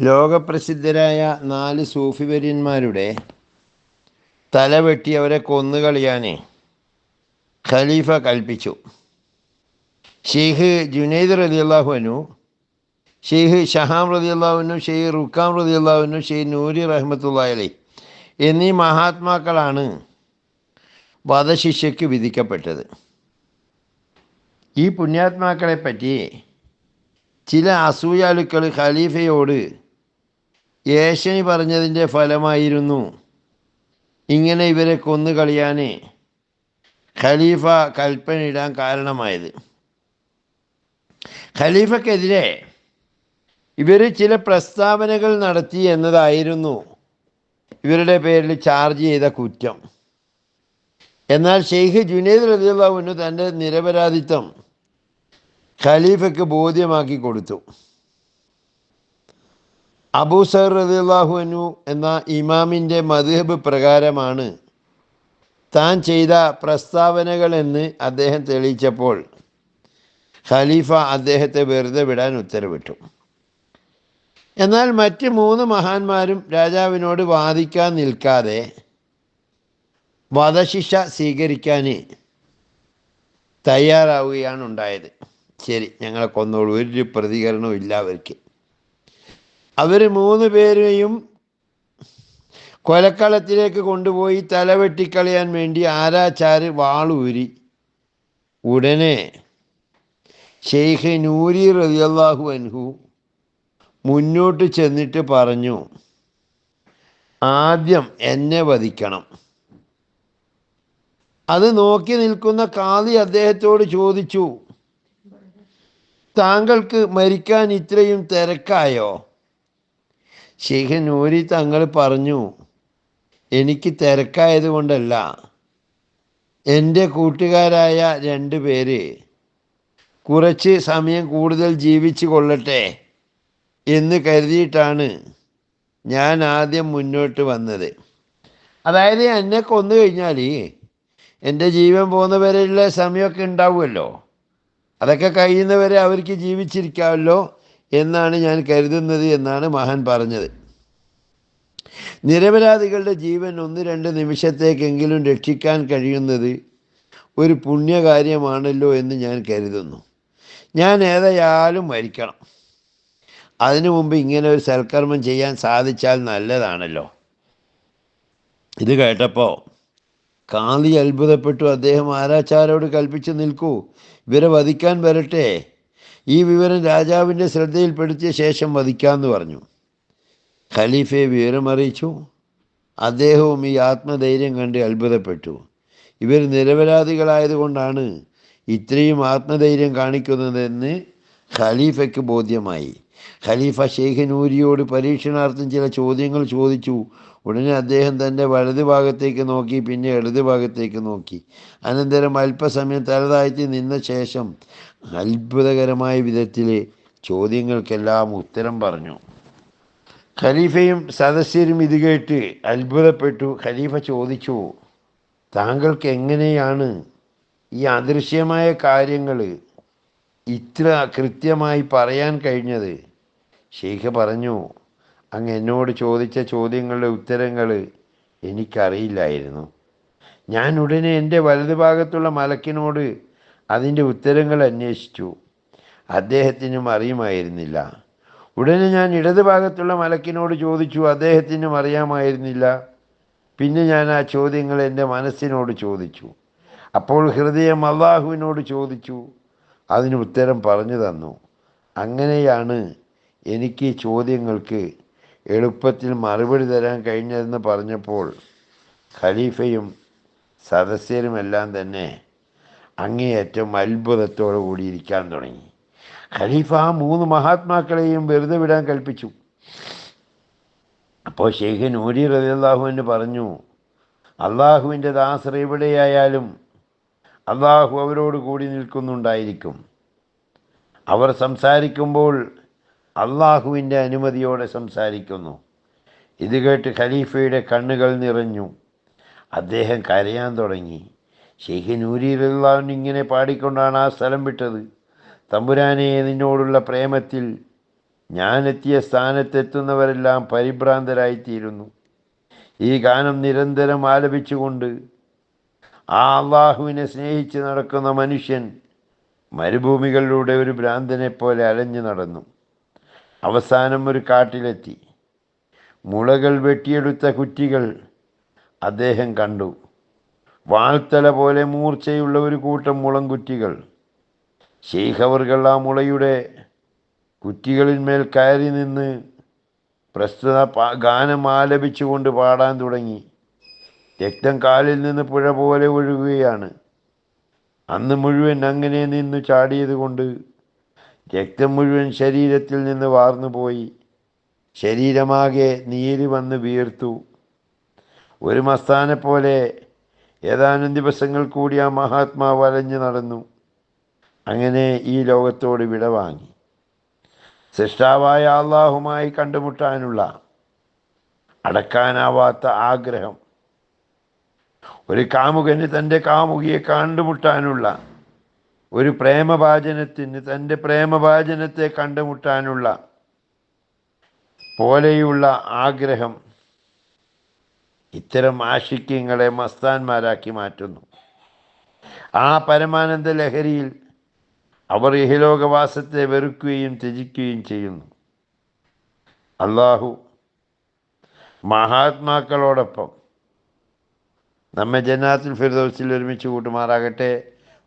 ലോകപ്രസിദ്ധരായ നാല് സൂഫിവര്യന്മാരുടെ തലവെട്ടി അവരെ കൊന്നുകളയാൻ ഖലീഫ കൽപ്പിച്ചു. ഷെയ്ഖ് ജുനൈദ് റതി അള്ളാഹുനു ഷെയ്ഖ് ഷഹാം റതി അള്ളാഹുനു ഷെയ്ഖ് റുക്കാം റതി അള്ളാഹുനു ഷെയ്ഖ് നൂരി റഹ്മത്തുള്ളി എന്നീ മഹാത്മാക്കളാണ് വധശിക്ഷയ്ക്ക് വിധിക്കപ്പെട്ടത്. ഈ പുണ്യാത്മാക്കളെ പറ്റി ചില അസൂയാലുക്കൾ ഖലീഫയോട് ഏഷണി പറഞ്ഞതിന്റെ ഫലമായിരുന്നു ഇങ്ങനെ ഇവരെ കൊന്നു കളിയാൻ ഖലീഫ കൽപ്പനയിടാൻ കാരണമായത്. ഖലീഫക്കെതിരെ ഇവർ ചില പ്രസ്താവനകൾ നടത്തി എന്നതായിരുന്നു ഇവരുടെ പേരിൽ ചാർജ് ചെയ്ത കുറ്റം. എന്നാൽ ഷെയ്ഖ് ജുനൈദ് റബിയുള്ള തന്റെ നിരപരാധിത്വം ഖലീഫയ്ക്ക് ബോധ്യമാക്കി കൊടുത്തു. അബൂ സർ അനു എന്ന ഇമാമിന്റെ മധുഹബ് പ്രകാരമാണ് താൻ ചെയ്ത പ്രസ്താവനകളെന്ന് അദ്ദേഹം തെളിയിച്ചപ്പോൾ ഖലീഫ അദ്ദേഹത്തെ വെറുതെ വിടാൻ ഉത്തരവിട്ടു. എന്നാൽ മറ്റ് മൂന്ന് മഹാന്മാരും രാജാവിനോട് വാദിക്കാൻ നിൽക്കാതെ വധശിക്ഷ സ്വീകരിക്കാൻ തയ്യാറാവുകയാണ് ഉണ്ടായത്. ശരി ഞങ്ങളെ കൊന്നോളൂ. ഒരു പ്രതികരണവും ഇല്ല അവർക്ക്. അവർ മൂന്ന് പേരെയും കൊലക്കളത്തിലേക്ക് കൊണ്ടുപോയി തലവെട്ടിക്കളയാൻ വേണ്ടി ആരാച്ചാര് വാളൂരി. ഉടനെ ഷെയ്ഖ് നൂരി റതിയല്ലാഹു അൻഹു മുന്നോട്ട് ചെന്നിട്ട് പറഞ്ഞു ആദ്യം എന്നെ വധിക്കണം. അത് നോക്കി നിൽക്കുന്ന കാതി അദ്ദേഹത്തോട് ചോദിച്ചു താങ്കൾക്ക് മരിക്കാൻ ഇത്രയും തിരക്കായോ? ഷെയ്ഖ് നൂരി തങ്ങൾ പറഞ്ഞു എനിക്ക് തിരക്കായത് കൊണ്ടല്ല. എന്റെ കൂട്ടുകാരായ രണ്ട് പേര് കുറച്ച് സമയം കൂടുതൽ ജീവിച്ചു കൊള്ളട്ടെ എന്ന് കരുതിയിട്ടാണ് ഞാൻ ആദ്യം മുന്നോട്ട് വന്നത്. അതായത് എന്നെ കൊന്നു കഴിഞ്ഞാൽ എന്റെ ജീവൻ പോകുന്നവരെയുള്ള സമയമൊക്കെ ഉണ്ടാവുമല്ലോ. അതൊക്കെ കഴിയുന്നവരെ അവർക്ക് ജീവിച്ചിരിക്കാമല്ലോ. എന്നാണ് ഞാൻ കരുതുന്നത് എന്നാണ് മഹൻ പറഞ്ഞത്. നിരപരാധികളുടെ ജീവൻ ഒന്ന് രണ്ട് നിമിഷത്തേക്കെങ്കിലും രക്ഷിക്കാൻ കഴിയുന്നത് ഒരു പുണ്യകാര്യമാണല്ലോ എന്ന് ഞാൻ കരുതുന്നു. ഞാൻ ഏതായാലും മരിക്കണം. അതിനു മുമ്പ് ഇങ്ങനെ ഒരു സൽക്കർമ്മം ചെയ്യാൻ സാധിച്ചാൽ നല്ലതാണല്ലോ. ഇത് കേട്ടപ്പോൾ കാന്തി അത്ഭുതപ്പെട്ടു. അദ്ദേഹം ആരാച്ചാരോട് കൽപ്പിച്ചു നിൽക്കൂ. ഇവരെ വധിക്കാൻ വരട്ടെ. ഈ വിവരം രാജാവിന്റെ ശ്രദ്ധയിൽപ്പെടുത്തിയ ശേഷം വധിക്കാമെന്ന് പറഞ്ഞു. ഖലീഫയെ വിവരമറിയിച്ചു അദ്ദേഹവും ഈ ആത്മധൈര്യം കണ്ട് അത്ഭുതപ്പെട്ടു. ഇവർ നിരപരാധികളായതുകൊണ്ടാണ് ഇത്രയും ആത്മധൈര്യം കാണിക്കുന്നതെന്ന് ഖലീഫയ്ക്ക് ബോധ്യമായി. ഖലീഫ ഷെയ്ഖ് നൂരിയോട് പരീക്ഷണാർത്ഥം ചില ചോദ്യങ്ങൾ ചോദിച്ചു. ഉടനെ അദ്ദേഹം തന്റെ വലത് ഭാഗത്തേക്ക് നോക്കി പിന്നെ ഇടത് ഭാഗത്തേക്ക് നോക്കി. അനന്തരം അല്പസമയം തലതാഴ്ത്തി നിന്ന ശേഷം അത്ഭുതകരമായ വിധത്തിൽ ചോദ്യങ്ങൾക്കെല്ലാം ഉത്തരം പറഞ്ഞു. ഖലീഫയും സദസ്യരും ഇത് കേട്ട് അത്ഭുതപ്പെട്ടു. ഖലീഫ ചോദിച്ചു താങ്കൾക്ക് എങ്ങനെയാണ് ഈ അദൃശ്യമായ കാര്യങ്ങൾ ഇത്ര കൃത്യമായി പറയാൻ കഴിഞ്ഞത്? ഷെയ്ഖ് പറഞ്ഞു അങ്ങ് എന്നോട് ചോദിച്ച ചോദ്യങ്ങളുടെ ഉത്തരങ്ങൾ എനിക്കറിയില്ലായിരുന്നു. ഞാൻ ഉടനെ എന്റെ വലതുഭാഗത്തുള്ള മലക്കിനോട് അതിന്റെ ഉത്തരങ്ങൾ അന്വേഷിച്ചു. അദ്ദേഹത്തിനും അറിയുമായിരുന്നില്ല. ഉടനെ ഞാൻ ഇടതുഭാഗത്തുള്ള മലക്കിനോട് ചോദിച്ചു അദ്ദേഹത്തിനും അറിയാമായിരുന്നില്ല. പിന്നെ ഞാൻ ആ ചോദ്യങ്ങൾ എന്റെ മനസ്സിനോട് ചോദിച്ചു. അപ്പോൾ ഹൃദയം അള്ളാഹുവിനോട് ചോദിച്ചു. അതിന് ഉത്തരം പറഞ്ഞു തന്നു. അങ്ങനെയാണ് എനിക്ക് ചോദ്യങ്ങൾക്ക് എളുപ്പത്തിൽ മറുപടി തരാൻ കഴിഞ്ഞതെന്ന് പറഞ്ഞപ്പോൾ ഖലീഫയും സദസ്യരുമെല്ലാം തന്നെ അങ്ങേയറ്റം അത്ഭുതത്തോടു കൂടിയിരിക്കാൻ തുടങ്ങി. ഖലീഫ ആ മൂന്ന് മഹാത്മാക്കളെയും വെറുതെ വിടാൻ കൽപ്പിച്ചു. അപ്പോൾ ഷെയ്ഖ് നൂരി റതിയല്ലാഹുവിന് പറഞ്ഞു അള്ളാഹുവിന്റെ ദാസർ എവിടെയായാലും അള്ളാഹു അവരോട് കൂടി നിൽക്കുന്നുണ്ടായിരിക്കും. അവർ സംസാരിക്കുമ്പോൾ അള്ളാഹുവിന്റെ അനുമതിയോടെ സംസാരിക്കുന്നു. ഇത് കേട്ട് ഖലീഫയുടെ കണ്ണുകൾ നിറഞ്ഞു. അദ്ദേഹം കരയാൻ തുടങ്ങി. ഷെയ്ഖ് നൂരി റഹ്ലാൻ ഇങ്ങനെ പാടിക്കൊണ്ടാണ് ആ സ്ഥലം വിട്ടത്. തമ്പുരാനെ നിന്നോടുള്ള പ്രേമത്തിൽ ഞാനെത്തിയ സ്ഥാനത്തെത്തുന്നവരെല്ലാം പരിഭ്രാന്തരായിത്തീരുന്നു. ഈ ഗാനം നിരന്തരം ആലപിച്ചുകൊണ്ട് ആ അള്ളാഹുവിനെ സ്നേഹിച്ച് നടക്കുന്ന മനുഷ്യൻ മരുഭൂമികളിലൂടെ ഒരു ഭ്രാന്തനെ പോലെ അലഞ്ഞു നടന്നു. അവസാനം ഒരു കാട്ടിലെത്തി. മുളകൾ വെട്ടിയെടുത്ത കുറ്റികൾ അദ്ദേഹം കണ്ടു. വാൾത്തല പോലെ മൂർച്ചയുള്ള ഒരു കൂട്ടം മുളംകുറ്റികൾ. ശേഖവറുകൾ ആ മുളയുടെ കുറ്റികളിന്മേൽ കയറി നിന്ന് പ്രസ്തുത ഗാനം ആലപിച്ചുകൊണ്ട് പാടാൻ തുടങ്ങി. രക്തം കാലിൽ നിന്ന് പുഴ പോലെ ഒഴുകുകയാണ്. അന്ന് മുഴുവൻ അങ്ങനെ നിന്ന് ചാടിയത് കൊണ്ട് രക്തം മുഴുവൻ ശരീരത്തിൽ നിന്ന് വാർന്നുപോയി ശരീരമാകെ നീര് വന്ന് വീർത്തു. ഒരു മസ്താനെ പോലെ ഏതാനും ദിവസങ്ങൾ കൂടി ആ മഹാത്മാവ് അലഞ്ഞു നടന്നു. അങ്ങനെ ഈ ലോകത്തോട് വിടവാങ്ങി സൃഷ്ടാവായ അള്ളാഹുമായി കണ്ടുമുട്ടാനുള്ള അടക്കാനാവാത്ത ആഗ്രഹം. ഒരു കാമുകന് തന്റെ കാമുകിയെ കണ്ടുമുട്ടാനുള്ള ഒരു പ്രേമവാചനത്തിന് തന്റെ പ്രേമവാചനത്തെ കണ്ടുമുട്ടാനുള്ള പോലെയുള്ള ആഗ്രഹം ഇത്തരം ആശിക്യങ്ങളെ മസ്താന്മാരാക്കി മാറ്റുന്നു. ആ പരമാനന്ദ ലഹരിയിൽ അവർ ഇഹലോകവാസത്തെ വെറുക്കുകയും ത്യജിക്കുകയും ചെയ്യുന്നു. അള്ളാഹു മഹാത്മാക്കളോടൊപ്പം നമ്മെ ജന്നാത്തുൽ ഫിർദോസിൽ ഒരുമിച്ച് കൂട്ടുമാറാകട്ടെ.